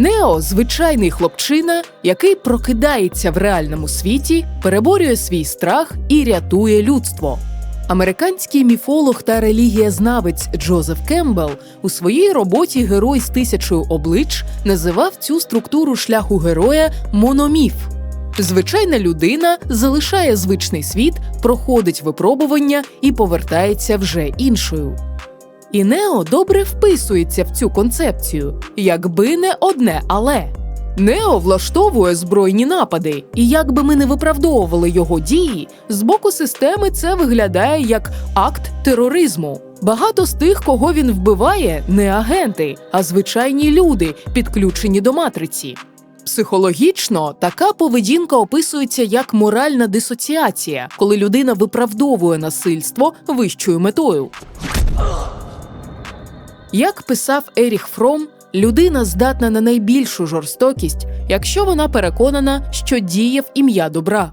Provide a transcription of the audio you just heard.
Нео звичайний хлопчина, який прокидається в реальному світі, переборює свій страх і рятує людство. Американський міфолог та релігієзнавець Джозеф Кембл у своїй роботі Герой з тисячою облич називав цю структуру шляху героя мономіф. Звичайна людина залишає звичний світ, проходить випробування і повертається вже іншою. І Нео добре вписується в цю концепцію, якби не одне але. Нео влаштовує збройні напади, і як би ми не виправдовували його дії, з боку системи це виглядає як акт тероризму. Багато з тих, кого він вбиває, не агенти, а звичайні люди, підключені до матриці. Психологічно така поведінка описується як моральна дисоціація, коли людина виправдовує насильство вищою метою. Як писав Еріх Фром, людина здатна на найбільшу жорстокість, якщо вона переконана, що діє в ім'я добра.